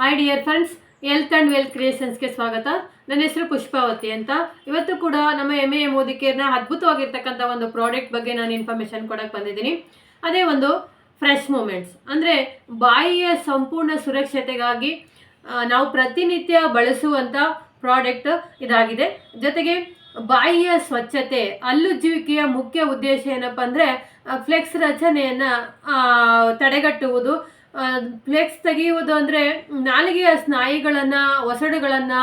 Hi dear friends health and wealth ಕ್ರಿಯೇಷನ್ಸ್ಗೆ ಸ್ವಾಗತ. ನನ್ನ ಹೆಸರು ಪುಷ್ಪಾವತಿ ಅಂತ. ಇವತ್ತು ಕೂಡ ನಮ್ಮ ಎಂ ಎ ಮೋದಿ ಕೇರ್ನ ಅದ್ಭುತವಾಗಿರ್ತಕ್ಕಂಥ ಒಂದು ಪ್ರಾಡಕ್ಟ್ ಬಗ್ಗೆ ನಾನು ಇನ್ಫಾರ್ಮೇಷನ್ ಕೊಡಕ್ಕೆ ಬಂದಿದ್ದೀನಿ. ಅದೇ ಒಂದು ಫ್ರೆಶ್ ಮೂಮೆಂಟ್ಸ್ ಅಂದರೆ ಬಾಯಿಯ ಸಂಪೂರ್ಣ ಸುರಕ್ಷತೆಗಾಗಿ ನಾವು ಪ್ರತಿನಿತ್ಯ ಬಳಸುವಂಥ ಪ್ರಾಡಕ್ಟ್ ಇದಾಗಿದೆ. ಜೊತೆಗೆ ಬಾಯಿಯ ಸ್ವಚ್ಛತೆ ಹಲ್ಲುಜ್ಜುವಿಕೆಯ ಮುಖ್ಯ ಉದ್ದೇಶ ಏನಪ್ಪ ಅಂದರೆ ಫ್ಲೆಕ್ಸ್ ರಚನೆಯನ್ನು ತಡೆಗಟ್ಟುವುದು ಫ್ಲೆಕ್ಸ್ ತೆಗೆಯುವುದು ಅಂದರೆ ನಾಲಿಗೆಯ ಸ್ನಾಯುಗಳನ್ನು, ಒಸಡುಗಳನ್ನು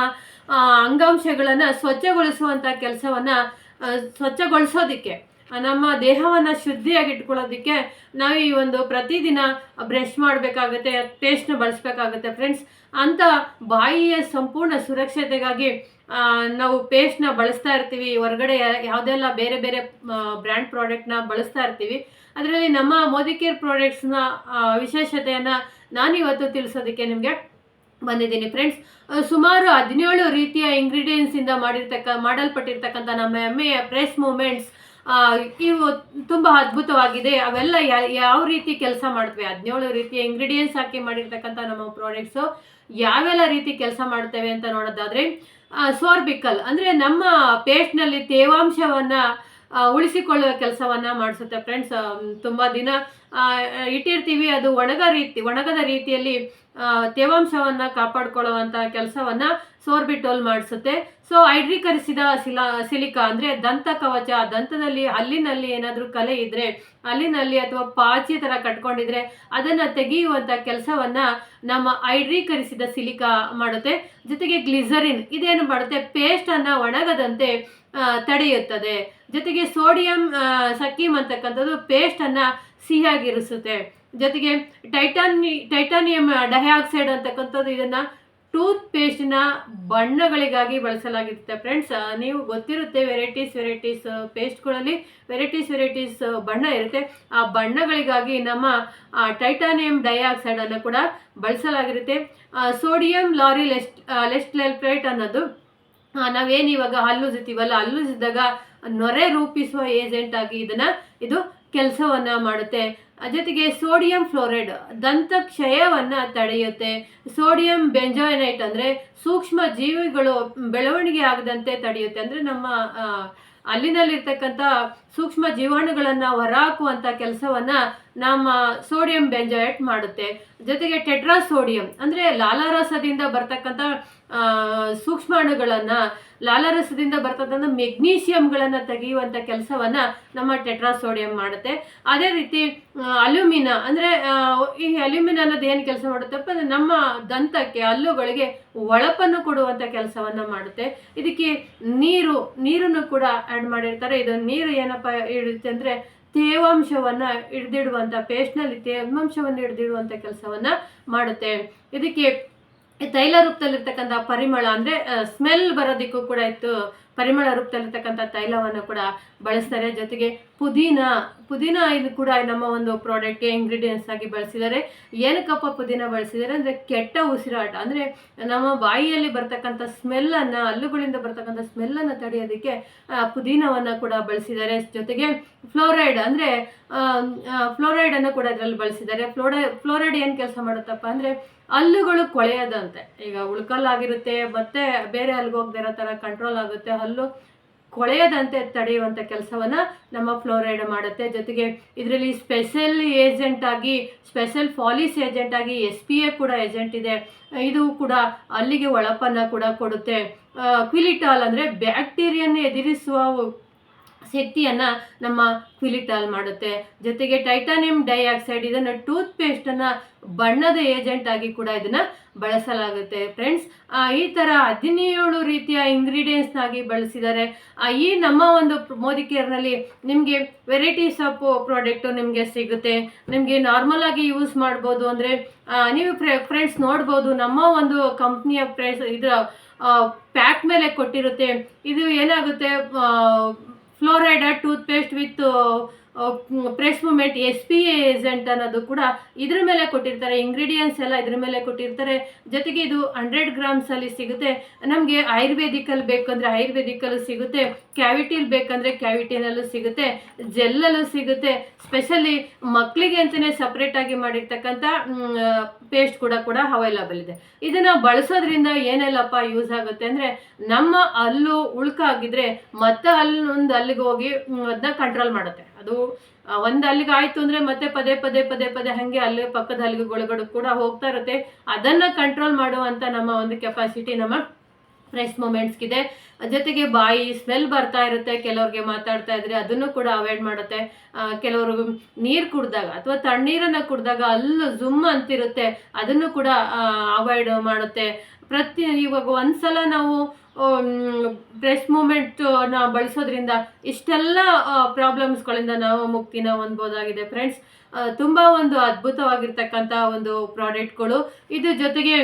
ಅಂಗಾಂಶಗಳನ್ನು ಸ್ವಚ್ಛಗೊಳಿಸುವಂಥ ಕೆಲಸವನ್ನು ಸ್ವಚ್ಛಗೊಳಿಸೋದಕ್ಕೆ ನಮ್ಮ ದೇಹವನ್ನು ಶುದ್ಧಿಯಾಗಿ ಇಟ್ಕೊಳ್ಳೋದಕ್ಕೆ ನಾವು ಈ ಒಂದು ಪ್ರತಿದಿನ ಬ್ರಷ್ ಮಾಡಬೇಕಾಗುತ್ತೆ ಪೇಸ್ಟ್ನ ಬಳಸಬೇಕಾಗುತ್ತೆ ಫ್ರೆಂಡ್ಸ್ ಅಂತ ಬಾಯಿಯ ಸಂಪೂರ್ಣ ಸುರಕ್ಷತೆಗಾಗಿ ನಾವು ಪೇಸ್ಟ್ನ ಬಳಸ್ತಾ ಇರ್ತೀವಿ, ಹೊರಗಡೆ ಯಾವುದೆಲ್ಲ ಬೇರೆ ಬೇರೆ ಬ್ರ್ಯಾಂಡ್ ಪ್ರಾಡಕ್ಟ್ನ ಬಳಸ್ತಾ ಇರ್ತೀವಿ. ಅದರಲ್ಲಿ ನಮ್ಮ ಮೋದಿ ಕೇರ್ ಪ್ರಾಡಕ್ಟ್ಸ್ನ ವಿಶೇಷತೆಯನ್ನು ನಾನಿವತ್ತು ತಿಳಿಸೋದಕ್ಕೆ ನಿಮಗೆ ಬಂದಿದ್ದೀನಿ. ಫ್ರೆಂಡ್ಸ್ ಸುಮಾರು ಹದಿನೇಳು ರೀತಿಯ ಇಂಗ್ರೀಡಿಯೆಂಟ್ಸಿಂದ ಮಾಡಿರ್ತಕ್ಕ, ಮಾಡಲ್ಪಟ್ಟಿರ್ತಕ್ಕಂಥ ನಮ್ಮ ಎಮ್ಮೆಯ ಪ್ರೆಸ್ ಮೂಮೆಂಟ್ಸ್ ಇವು ತುಂಬ ಅದ್ಭುತವಾಗಿದೆ. ಅವೆಲ್ಲ ಯಾವ ರೀತಿ ಕೆಲಸ ಮಾಡ್ತವೆ? ಹದಿನೇಳು ರೀತಿಯ ಇಂಗ್ರೀಡಿಯೆಂಟ್ಸ್ ಹಾಕಿ ಮಾಡಿರ್ತಕ್ಕಂಥ ನಮ್ಮ ಪ್ರಾಡಕ್ಟ್ಸು ಯಾವೆಲ್ಲ ರೀತಿ ಕೆಲಸ ಮಾಡ್ತವೆ ಅಂತ ನೋಡೋದಾದರೆ ಸೋರ್ಬಿಕಲ್ ಅಂದರೆ ನಮ್ಮ ಪೇಸ್ಟ್ನಲ್ಲಿ ತೇವಾಂಶವನ್ನು ಉಳಿಸಿಕೊಳ್ಳುವ ಕೆಲಸವನ್ನು ಮಾಡಿಸುತ್ತೆ. ಫ್ರೆಂಡ್ಸ್ ತುಂಬ ದಿನ ಇಟ್ಟಿರ್ತೀವಿ. ಅದು ಒಣಗ ರೀತಿ ಒಣಗದ ರೀತಿಯಲ್ಲಿ ತೇವಾಂಶವನ್ನು ಕಾಪಾಡ್ಕೊಳ್ಳುವಂಥ ಕೆಲಸವನ್ನು ಸೋರ್ಬಿಟೋಲ್ ಮಾಡಿಸುತ್ತೆ. ಸೊ ಹೈಡ್ರೀಕರಿಸಿದ ಸಿಲಾ, ಸಿಲಿಕಾ ಅಂದರೆ ದಂತ ಕವಚ, ದಂತದಲ್ಲಿ ಅಲ್ಲಿನಲ್ಲಿ ಏನಾದರೂ ಕಲೆ ಇದ್ದರೆ ಅಲ್ಲಿನಲ್ಲಿ ಅಥವಾ ಪಾಚಿ ಥರ ಕಟ್ಕೊಂಡಿದ್ರೆ ಅದನ್ನು ತೆಗೆಯುವಂಥ ಕೆಲಸವನ್ನು ನಮ್ಮ ಹೈಡ್ರೀಕರಿಸಿದ ಸಿಲಿಕಾ ಮಾಡುತ್ತೆ. ಜೊತೆಗೆ ಗ್ಲಿಸರಿನ್, ಇದೇನು ಮಾಡುತ್ತೆ? ಪೇಸ್ಟನ್ನು ಒಣಗದಂತೆ ತಡೆಯುತ್ತದೆ. ಜೊತೆಗೆ ಸೋಡಿಯಂ ಸಕ್ಕೀಮ್ ಅಂತಕ್ಕಂಥದ್ದು ಪೇಸ್ಟನ್ನು ಸಿಹಿಯಾಗಿರಿಸುತ್ತೆ. ಜೊತೆಗೆ ಟೈಟಾನಿ ಟೈಟಾನಿಯಂ ಡೈಆಕ್ಸೈಡ್ ಅಂತಕ್ಕಂಥದ್ದು ಇದನ್ನು ಟೂತ್ ಪೇಸ್ಟ್ನ ಬಣ್ಣಗಳಿಗಾಗಿ ಬಳಸಲಾಗಿರುತ್ತೆ. ಫ್ರೆಂಡ್ಸ್ ನೀವು ಗೊತ್ತಿರುತ್ತೆ ವೆರೈಟೀಸ್ ವೆರೈಟೀಸ್ ಪೇಸ್ಟ್ಗಳಲ್ಲಿ ವೆರೈಟೀಸ್ ವೆರೈಟೀಸ್ ಬಣ್ಣ ಇರುತ್ತೆ. ಆ ಬಣ್ಣಗಳಿಗಾಗಿ ನಮ್ಮ ಟೈಟಾನಿಯಂ ಡೈಆಕ್ಸೈಡನ್ನು ಕೂಡ ಬಳಸಲಾಗಿರುತ್ತೆ. ಸೋಡಿಯಂ ಲಾರಿ ಲೆಸ್ಟ್ ಲೆಸ್ಟ್ಲೆಲ್ಫ್ರೈಟ್ ಅನ್ನೋದು ಆ, ನಾವೇನು ಇವಾಗ ಹಲ್ಲುಜ್ತೀವಲ್ಲ ಹಲ್ಲುಜ್ಜಿದಾಗ ನೊರೆ ರೂಪಿಸುವ ಏಜೆಂಟ್ ಆಗಿ ಇದನ್ನ ಇದು ಕೆಲಸವನ್ನು ಮಾಡುತ್ತೆ. ಜೊತೆಗೆ ಸೋಡಿಯಂ ಫ್ಲೋರೈಡ್ ದಂತ ಕ್ಷಯವನ್ನ ತಡೆಯುತ್ತೆ. ಸೋಡಿಯಂ ಬೆಂಜೋಯನೈಟ್ ಅಂದ್ರೆ ಸೂಕ್ಷ್ಮ ಜೀವಿಗಳು ಬೆಳವಣಿಗೆ ಆಗದಂತೆ ತಡೆಯುತ್ತೆ. ಅಂದ್ರೆ ನಮ್ಮ ಅಲ್ಲಿನಲ್ಲಿರ್ತಕ್ಕಂಥ ಸೂಕ್ಷ್ಮ ಜೀವಾಣುಗಳನ್ನು ಹೊರಹಾಕುವಂಥ ಕೆಲಸವನ್ನ ನಮ್ಮ ಸೋಡಿಯಂ ಬೆಂಜೋಯೇಟ್ ಮಾಡುತ್ತೆ. ಜೊತೆಗೆ ಟೆಟ್ರಾ ಸೋಡಿಯಂ ಅಂದರೆ ಲಾಲಾರಸದಿಂದ ಬರ್ತಕ್ಕಂಥ ಸೂಕ್ಷ್ಮಾಣುಗಳನ್ನು, ಲಾಲಾರಸದಿಂದ ಬರ್ತಕ್ಕಂಥ ಮೆಗ್ನೀಷಿಯಂಗಳನ್ನು ತೆಗೆಯುವಂಥ ಕೆಲಸವನ್ನು ನಮ್ಮ ಟೆಟ್ರಾ ಸೋಡಿಯಂ ಮಾಡುತ್ತೆ. ಅದೇ ರೀತಿ ಅಲ್ಯೂಮಿನ, ಅಂದರೆ ಈ ಅಲ್ಯೂಮಿನ ಅನ್ನೋದು ಏನು ಕೆಲಸ ಮಾಡುತ್ತಪ್ಪ ಅಂದರೆ ನಮ್ಮ ದಂತಕ್ಕೆ, ಹಲ್ಲುಗಳಿಗೆ ಒಳಪನ್ನು ಕೊಡುವಂಥ ಕೆಲಸವನ್ನು ಮಾಡುತ್ತೆ. ಇದಕ್ಕೆ ನೀರು, ನೀರನ್ನು ಕೂಡ ಆ್ಯಡ್ ಮಾಡಿರ್ತಾರೆ. ಇದು ನೀರು ಏನಪ್ಪ ಇಡುತ್ತೆ ಅಂದರೆ ತೇವಾಂಶವನ್ನು ಹಿಡ್ದಿಡುವಂಥ ಪೇಸ್ಟ್ನಲ್ಲಿ ತೇವಾಂಶವನ್ನು ಹಿಡ್ದಿಡುವಂಥ ಕೆಲಸವನ್ನು ಮಾಡುತ್ತೆ. ಇದಕ್ಕೆ ತೈಲ ರೂಪದಲ್ಲಿರ್ತಕ್ಕಂಥ ಪರಿಮಳ ಅಂದರೆ ಸ್ಮೆಲ್ ಬರೋದಿಕ್ಕೂ ಕೂಡ ಇತ್ತು. ಪರಿಮಳ ರೂಪದಲ್ಲಿರ್ತಕ್ಕಂಥ ತೈಲವನ್ನು ಕೂಡ ಬಳಸ್ತಾರೆ. ಜೊತೆಗೆ ಪುದೀನ ಪುದೀನ ಇದು ಕೂಡ ನಮ್ಮ ಒಂದು ಪ್ರಾಡಕ್ಟ್ಗೆ ಇಂಗ್ರೀಡಿಯೆಂಟ್ಸ್ ಆಗಿ ಬಳಸಿದ್ದಾರೆ. ಏನಕ್ಕಪ್ಪ ಪುದೀನ ಬಳಸಿದ್ದಾರೆ. ಅಂದರೆ ಕೆಟ್ಟ ಉಸಿರಾಟ. ಅಂದರೆ ನಮ್ಮ ಬಾಯಿಯಲ್ಲಿ ಬರ್ತಕ್ಕಂಥ ಸ್ಮೆಲ್ಲನ್ನು ಹಲ್ಲುಗಳಿಂದ ಬರ್ತಕ್ಕಂಥ ಸ್ಮೆಲ್ಲನ್ನು ತಡೆಯೋದಕ್ಕೆ ಪುದೀನವನ್ನು ಕೂಡ ಬಳಸಿದ್ದಾರೆ. ಜೊತೆಗೆ ಫ್ಲೋರೈಡ್ ಅಂದರೆ ಫ್ಲೋರೈಡನ್ನು ಕೂಡ ಇದರಲ್ಲಿ ಬಳಸಿದ್ದಾರೆ. ಫ್ಲೋರೈ ಫ್ಲೋರೈಡ್ ಏನು ಕೆಲಸ ಮಾಡುತ್ತಪ್ಪ ಅಂದರೆ ಹಲ್ಲುಗಳು ಕೊಳೆಯದಂತೆ. ಈಗ ಉಳ್ಕಲ್ಲಾಗಿರುತ್ತೆ, ಮತ್ತೆ ಬೇರೆ ಹಲ್ಗೆ ಹೋಗದೆ ಇರೋ ಥರ ಕಂಟ್ರೋಲ್ ಆಗುತ್ತೆ. ಹಲ್ಲು ಕೊಳೆಯದಂತೆ ತಡೆಯುವಂಥ ಕೆಲಸವನ್ನು ನಮ್ಮ ಫ್ಲೋರೈಡ್ ಮಾಡುತ್ತೆ. ಜೊತೆಗೆ ಇದರಲ್ಲಿ ಸ್ಪೆಷಲ್ ಏಜೆಂಟ್ ಆಗಿ ಸ್ಪೆಷಲ್ ಫಾಲಿಸ್ ಏಜೆಂಟ್ ಆಗಿ ಎಸ್ ಪಿ ಎ ಕೂಡ ಏಜೆಂಟ್ ಇದೆ. ಇದು ಕೂಡ ಅಲ್ಲಿಗೆ ಒಳಪನ್ನು ಕೂಡ ಕೊಡುತ್ತೆ. ಕ್ವಿಲಿಟಾಲ್ ಅಂದರೆ ಬ್ಯಾಕ್ಟೀರಿಯನ್ನು ಎದುರಿಸುವ ಶಕ್ತಿಯನ್ನು ನಮ್ಮ ಕ್ವಿಲಿಟಾಲ್ ಮಾಡುತ್ತೆ. ಜೊತೆಗೆ ಟೈಟಾನಿಯಂ ಡೈಆಕ್ಸೈಡ್ ಇದನ್ನು ಟೂತ್ ಪೇಸ್ಟನ್ನು ಬಣ್ಣದ ಏಜೆಂಟ್ ಆಗಿ ಕೂಡ ಇದನ್ನು ಬಳಸಲಾಗುತ್ತೆ. ಫ್ರೆಂಡ್ಸ್ ಈ ಥರ ಹದಿನೇಳು ರೀತಿಯ ಇಂಗ್ರೀಡಿಯೆಂಟ್ಸ್ನಾಗಿ ಬಳಸಿದ್ದಾರೆ ಈ ನಮ್ಮ ಒಂದು ಮೋದಿ ಕೇರ್ನಲ್ಲಿ ನಿಮಗೆ ವೆರೈಟೀಸ್ ಆಫ್ ಪ್ರಾಡಕ್ಟು ನಿಮಗೆ ಸಿಗುತ್ತೆ. ನಿಮಗೆ ನಾರ್ಮಲ್ ಆಗಿ ಯೂಸ್ ಮಾಡ್ಬೋದು ಅಂದರೆ ನೀವು ಫ್ರೆಂಡ್ಸ್ ನೋಡ್ಬೋದು, ನಮ್ಮ ಒಂದು ಕಂಪ್ನಿಯ ಪ್ರೈಸ್ ಇದರ ಪ್ಯಾಕ್ ಮೇಲೆ ಕೊಟ್ಟಿರುತ್ತೆ. ಇದು ಏನಾಗುತ್ತೆ? Fluoride toothpaste with press moment S P agent ಅನ್ನೋದು ಕೂಡ ಇದ್ರ ಮೇಲೆ ಕೊಟ್ಟಿರ್ತಾರೆ ಇಂಗ್ರೀಡಿಯೆಂಟ್ಸ್ ಎಲ್ಲ ಇದ್ರ ಮೇಲೆ ಕೊಟ್ಟಿರ್ತಾರೆ. ಜೊತೆಗೆ ಇದು ಹಂಡ್ರೆಡ್ ಗ್ರಾಮ್ಸಲ್ಲಿ ಸಿಗುತ್ತೆ. ನಮಗೆ ಆಯುರ್ವೇದಿಕಲ್ಲಿ ಬೇಕಂದ್ರೆ ಆಯುರ್ವೇದಿಕಲ್ಲೂ ಸಿಗುತ್ತೆ, ಕ್ಯಾವಿಟಿಲಿ ಬೇಕಂದ್ರೆ ಕ್ಯಾವಿಟಿನಲ್ಲೂ ಸಿಗುತ್ತೆ ಜೆಲ್ಲಲ್ಲೂ ಸಿಗುತ್ತೆ. ಸ್ಪೆಷಲಿ ಮಕ್ಕಳಿಗೆ ಅಂತಲೇ ಸಪ್ರೇಟಾಗಿ ಮಾಡಿರ್ತಕ್ಕಂಥ ಪೇಸ್ಟ್ ಕೂಡ ಕೂಡ ಅವೈಲಬಲ್ ಇದೆ. ಇದನ್ನು ಬಳಸೋದ್ರಿಂದ ಏನೆಲ್ಲಪ್ಪ ಯೂಸ್ ಆಗುತ್ತೆ ಅಂದರೆ, ನಮ್ಮ ಹಲ್ಲು ಉಳ್ಕಾಗಿದ್ರೆ ಮತ್ತೆ ಅಲ್ಲೊಂದು ಒಂದು ಅಲ್ಲಿಗೆ ಹೋಗಿ ಅದನ್ನ ಕಂಟ್ರೋಲ್ ಮಾಡುತ್ತೆ. ಅದು ಒಂದು ಅಲ್ಲಿಗೆ ಆಯಿತು ಅಂದರೆ ಮತ್ತೆ ಪದೇ ಪದೇ ಪದೇ ಪದೇ ಹಾಗೆ ಅಲ್ಲಿ ಪಕ್ಕದ ಹಲ್ಲಿಗೆಗೊಳಗಡೆ ಕೂಡ ಹೋಗ್ತಾ ಇರುತ್ತೆ. ಅದನ್ನು ಕಂಟ್ರೋಲ್ ಮಾಡುವಂಥ ನಮ್ಮ ಒಂದು ಕೆಪಾಸಿಟಿ ನಮ್ಮ ಫ್ರೆಶ್ ಮೂಮೆಂಟ್ಸ್ಗಿದೆ ಜೊತೆಗೆ ಬಾಯಿ ಸ್ಮೆಲ್ ಬರ್ತಾ ಇರುತ್ತೆ. ಕೆಲವ್ರಿಗೆ ಮಾತಾಡ್ತಾ ಇದ್ರೆ ಅದನ್ನು ಕೂಡ ಅವಾಯ್ಡ್ ಮಾಡುತ್ತೆ. ಕೆಲವರು ನೀರು ಕುಡಿದಾಗ ಅಥವಾ ತಣ್ಣೀರನ್ನು ಕುಡಿದಾಗ ಅಲ್ಲೂ ಜುಮ್ ಅಂತಿರುತ್ತೆ. ಅದನ್ನು ಕೂಡ ಅವಾಯ್ಡ್ ಮಾಡುತ್ತೆ. ಪ್ರತಿ ಇವಾಗ ಒಂದ್ಸಲ ನಾವು ಬ್ರೆಸ್ಟ್ ಮೂಮೆಂಟ್ನ ಬಳಸೋದ್ರಿಂದ ಇಷ್ಟೆಲ್ಲ ಪ್ರಾಬ್ಲಮ್ಸ್ಗಳಿಂದ ನಾವು ಮುಕ್ತಿನ ಹೊಂದ್ಬೋದಾಗಿದೆ ಫ್ರೆಂಡ್ಸ್ ತುಂಬ ಒಂದು ಅದ್ಭುತವಾಗಿರ್ತಕ್ಕಂಥ ಒಂದು ಪ್ರಾಡಕ್ಟ್ಗಳು ಇದು ಜೊತೆಗೆ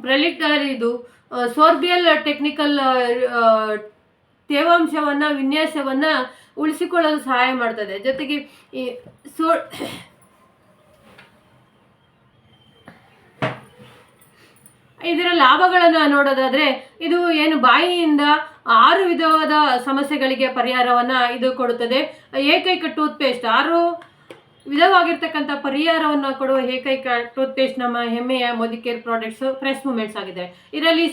ಪ್ರಲಿಟರ್ ಇದು ಸೋರ್ಬಿಯಲ್ ಟೆಕ್ನಿಕಲ್ ತೇವಾಂಶವನ್ನು, ವಿನ್ಯಾಸವನ್ನು ಉಳಿಸಿಕೊಳ್ಳಲು ಸಹಾಯ ಮಾಡ್ತದೆ. ಜೊತೆಗೆ ಈ, ಸೋ ಇದರ ಲಾಭಗಳನ್ನು ನೋಡೋದಾದ್ರೆ ಇದು ಏನು ಬಾಯಿಯಿಂದ ಆರು ವಿಧವಾದ ಸಮಸ್ಯೆಗಳಿಗೆ ಪರಿಹಾರವನ್ನು ಇದು ಕೊಡುತ್ತದೆ. ಏಕೈಕ ಟೂತ್ ಪೇಸ್ಟ್ ಆರು ವಿಧವಾಗಿರ್ತಕ್ಕಂಥ ಪರಿಹಾರವನ್ನು ಕೊಡುವ ಏಕೈಕ ಟೂತ್ಪೇಸ್ಟ್ ನಮ್ಮ ಹೆಮ್ಮೆಯ ಮೋದಿಕೇರ್ ಪ್ರಾಡಕ್ಟ್ಸ್ ಫ್ರೆಶ್ ಮೂಮೆಂಟ್ಸ್ ಆಗಿದೆ. ಇದರಲ್ಲಿ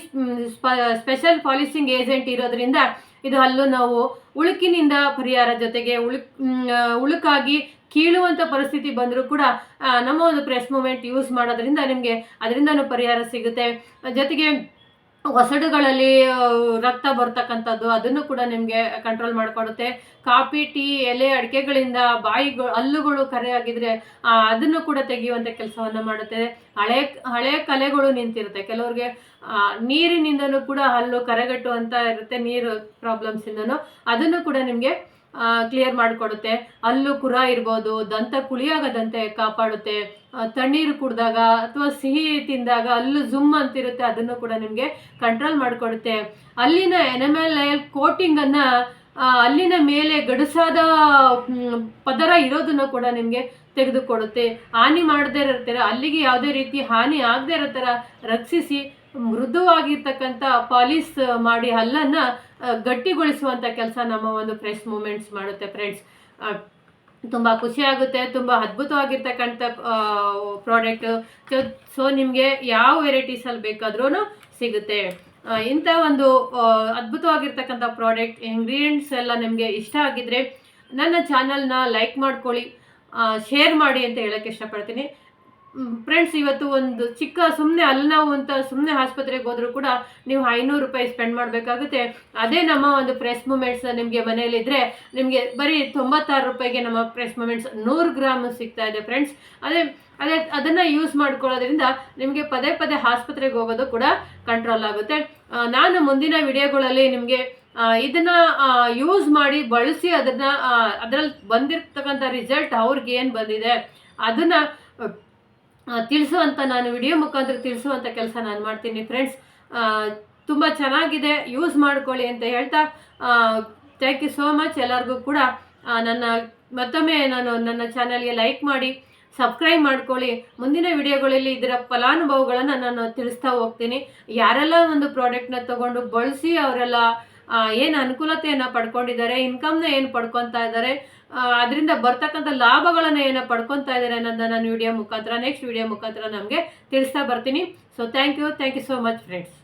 ಸ್ಪೆಷಲ್ ಪಾಲಿಸಿಂಗ್ ಏಜೆಂಟ್ ಇರೋದ್ರಿಂದ ಇದು ಹಲ್ಲು ನಾವು ಉಳುಕಿನಿಂದ ಪರಿಹಾರ ಜೊತೆಗೆ ಉಳುಕ್ ಉಳುಕಾಗಿ ಕೀಳುವಂಥ ಪರಿಸ್ಥಿತಿ ಬಂದರೂ ಕೂಡ ನಮ್ಮ ಒಂದು ಪ್ರೆಸ್ ಮೂಮೆಂಟ್ ಯೂಸ್ ಮಾಡೋದ್ರಿಂದ ನಿಮಗೆ ಅದರಿಂದನೂ ಪರಿಹಾರ ಸಿಗುತ್ತೆ. ಜೊತೆಗೆ ಹೊಸಡುಗಳಲ್ಲಿ ರಕ್ತ ಬರ್ತಕ್ಕಂಥದ್ದು ಅದನ್ನು ಕೂಡ ನಿಮಗೆ ಕಂಟ್ರೋಲ್ ಮಾಡಿಕೊಡುತ್ತೆ. ಕಾಫಿ, ಟೀ, ಎಲೆ ಅಡಿಕೆಗಳಿಂದ ಬಾಯಿಗಳು ಹಲ್ಲುಗಳು ಕರೆ ಆಗಿದ್ರೆ ಅದನ್ನು ಕೂಡ ತೆಗೆಯುವಂಥ ಕೆಲಸವನ್ನು ಮಾಡುತ್ತೆ. ಹಳೆ ಹಳೆ ಕಲೆಗಳು ನಿಂತಿರುತ್ತೆ. ಕೆಲವ್ರಿಗೆ ನೀರಿನಿಂದನೂ ಕೂಡ ಹಲ್ಲು ಕರೆಗಟ್ಟುವಂತ ಇರುತ್ತೆ ನೀರು ಪ್ರಾಬ್ಲಮ್ಸಿಂದನೂ ಅದನ್ನು ಕೂಡ ನಿಮಗೆ ಕ್ಲಿಯರ್ ಮಾಡಿಕೊಡುತ್ತೆ. ಅಲ್ಲೂ ಕುರ ಇರ್ಬೋದು, ದಂತ ಕುಳಿಯಾಗದಂತೆ ಕಾಪಾಡುತ್ತೆ. ತಣ್ಣೀರು ಕುಡಿದಾಗ ಅಥವಾ ಸಿಹಿ ತಿಂದಾಗ ಅಲ್ಲೂ ಜುಮ್ ಅಂತಿರುತ್ತೆ, ಅದನ್ನು ಕೂಡ ನಿಮಗೆ ಕಂಟ್ರೋಲ್ ಮಾಡಿಕೊಡುತ್ತೆ. ಅಲ್ಲಿನ ಎನಮೆಲ್ ಲೇಯರ್ ಕೋಟಿಂಗನ್ನು ಅಲ್ಲಿನ ಮೇಲೆ ಗಡಸಾದ ಪದರ ಇರೋದನ್ನು ಕೂಡ ನಿಮಗೆ ತೆಗೆದುಕೊಡುತ್ತೆ. ಹಾನಿ ಮಾಡದೇ ಇರ್ತಾರೆ ಅಲ್ಲಿಗೆ ಯಾವುದೇ ರೀತಿ ಹಾನಿ ಆಗದೇ ಇರೋ ಥರ ರಕ್ಷಿಸಿ. ಮೃದುವಾಗಿರ್ತಕ್ಕಂಥ ಪಾಲಿಸ್ ಮಾಡಿ ಹಲ್ಲನ್ನು ಗಟ್ಟಿಗೊಳಿಸುವಂಥ ಕೆಲಸ ನಮ್ಮ ಒಂದು ಫ್ರೆಶ್ ಮೂಮೆಂಟ್ಸ್ ಮಾಡುತ್ತೆ ಫ್ರೆಂಡ್ಸ್. ತುಂಬ ಖುಷಿಯಾಗುತ್ತೆ, ತುಂಬ ಅದ್ಭುತವಾಗಿರ್ತಕ್ಕಂಥ ಪ್ರಾಡಕ್ಟ್. ಸೊ ನಿಮಗೆ ಯಾವ ವೆರೈಟೀಸಲ್ಲಿ ಬೇಕಾದ್ರೂ ಸಿಗುತ್ತೆ. ಇಂಥ ಒಂದು ಅದ್ಭುತವಾಗಿರ್ತಕ್ಕಂಥ ಪ್ರಾಡಕ್ಟ್ ಇಂಗ್ರೀಡಿಯೆಂಟ್ಸ್ ಎಲ್ಲ ನಿಮಗೆ ಇಷ್ಟ ಆಗಿದ್ರೆ ನನ್ನ ಚಾನಲ್ನ ಲೈಕ್ ಮಾಡ್ಕೊಳ್ಳಿ ಶೇರ್ ಮಾಡಿ ಅಂತ ಹೇಳೋಕ್ಕೆ ಇಷ್ಟಪಡ್ತೀನಿ. ಫ್ರೆಂಡ್ಸ್ ಇವತ್ತು ಒಂದು ಚಿಕ್ಕ ಸುಮ್ಮನೆ ಅಲ್ಲಿ ನಾವು ಅಂತ ಸುಮ್ಮನೆ ಆಸ್ಪತ್ರೆಗೆ ಹೋದರೂ ಕೂಡ ನೀವು ಐನೂರು ರೂಪಾಯಿ ಸ್ಪೆಂಡ್ ಮಾಡಬೇಕಾಗುತ್ತೆ. ಅದೇ ನಮ್ಮ ಒಂದು ಪ್ರೆಸ್ ಮೂಮೆಂಟ್ಸ್ ನಿಮಗೆ ಮನೆಯಲ್ಲಿದ್ದರೆ ನಿಮಗೆ ಬರೀ ತೊಂಬತ್ತಾರು ರೂಪಾಯಿಗೆ ನಮ್ಮ ಪ್ರೆಸ್ ಮೂಮೆಂಟ್ಸ್ ನೂರು ಗ್ರಾಮ್ ಸಿಗ್ತಾ ಇದೆ ಫ್ರೆಂಡ್ಸ್ ಅದೇ ಅದೇ ಅದನ್ನು ಯೂಸ್ ಮಾಡ್ಕೊಳ್ಳೋದ್ರಿಂದ ನಿಮಗೆ ಪದೇ ಪದೇ ಆಸ್ಪತ್ರೆಗೆ ಹೋಗೋದು ಕೂಡ ಕಂಟ್ರೋಲ್ ಆಗುತ್ತೆ. ನಾನು ಮುಂದಿನ ವಿಡಿಯೋಗಳಲ್ಲಿ ನಿಮಗೆ ಇದನ್ನು ಯೂಸ್ ಮಾಡಿ ಬಳಸಿ ಅದನ್ನು ಅದರಲ್ಲಿ ಬಂದಿರ್ತಕ್ಕಂಥ ರಿಸಲ್ಟ್ ಅವ್ರಿಗೆ ಏನು ಬಂದಿದೆ, ಅದನ್ನು ತಿಳಿಸುವಂಥ ನಾನು ವಿಡಿಯೋ ಮುಖಾಂತರ ತಿಳಿಸುವಂಥ ಕೆಲಸ ನಾನು ಮಾಡ್ತೀನಿ ಫ್ರೆಂಡ್ಸ್ ತುಂಬ ಚೆನ್ನಾಗಿದೆ ಯೂಸ್ ಮಾಡ್ಕೊಳ್ಳಿ ಅಂತ ಹೇಳ್ತಾ ಥ್ಯಾಂಕ್ ಯು ಸೋ ಮಚ್ ಎಲ್ಲರಿಗೂ ಕೂಡ. ನನ್ನ ಮತ್ತೊಮ್ಮೆ ನಾನು ನನ್ನ ಚಾನಲ್ಗೆ ಲೈಕ್ ಮಾಡಿ ಸಬ್ಸ್ಕ್ರೈಬ್ ಮಾಡ್ಕೊಳ್ಳಿ. ಮುಂದಿನ ವಿಡಿಯೋಗಳಲ್ಲಿ ಇದರ ಫಲಾನುಭವಗಳನ್ನು ನಾನು ತಿಳಿಸ್ತಾ ಹೋಗ್ತೀನಿ. ಯಾರೆಲ್ಲ ಒಂದು ಪ್ರಾಡಕ್ಟ್ನ ತಗೊಂಡು ಬಳಸಿ ಅವರೆಲ್ಲ ಏನು ಅನುಕೂಲತೆಯನ್ನು ಪಡ್ಕೊಂಡಿದ್ದಾರೆ ಇನ್ಕಮ್ನ ಏನು ಪಡ್ಕೊತಾ ಇದ್ದಾರೆ ಅದರಿಂದ ಬರ್ತಕ್ಕಂಥ ಲಾಭಗಳನ್ನು ಏನು ಪಡ್ಕೊತಾ ಇದ್ದಾರೆ ಅನ್ನೋದನ್ನ ನಾನು ವಿಡಿಯೋ ಮುಖಾಂತರ ನೆಕ್ಸ್ಟ್ ವಿಡಿಯೋ ಮುಖಾಂತರ ನಮಗೆ ತಿಳಿಸ್ತಾ ಬರ್ತೀನಿ. So thank you thank you so much friends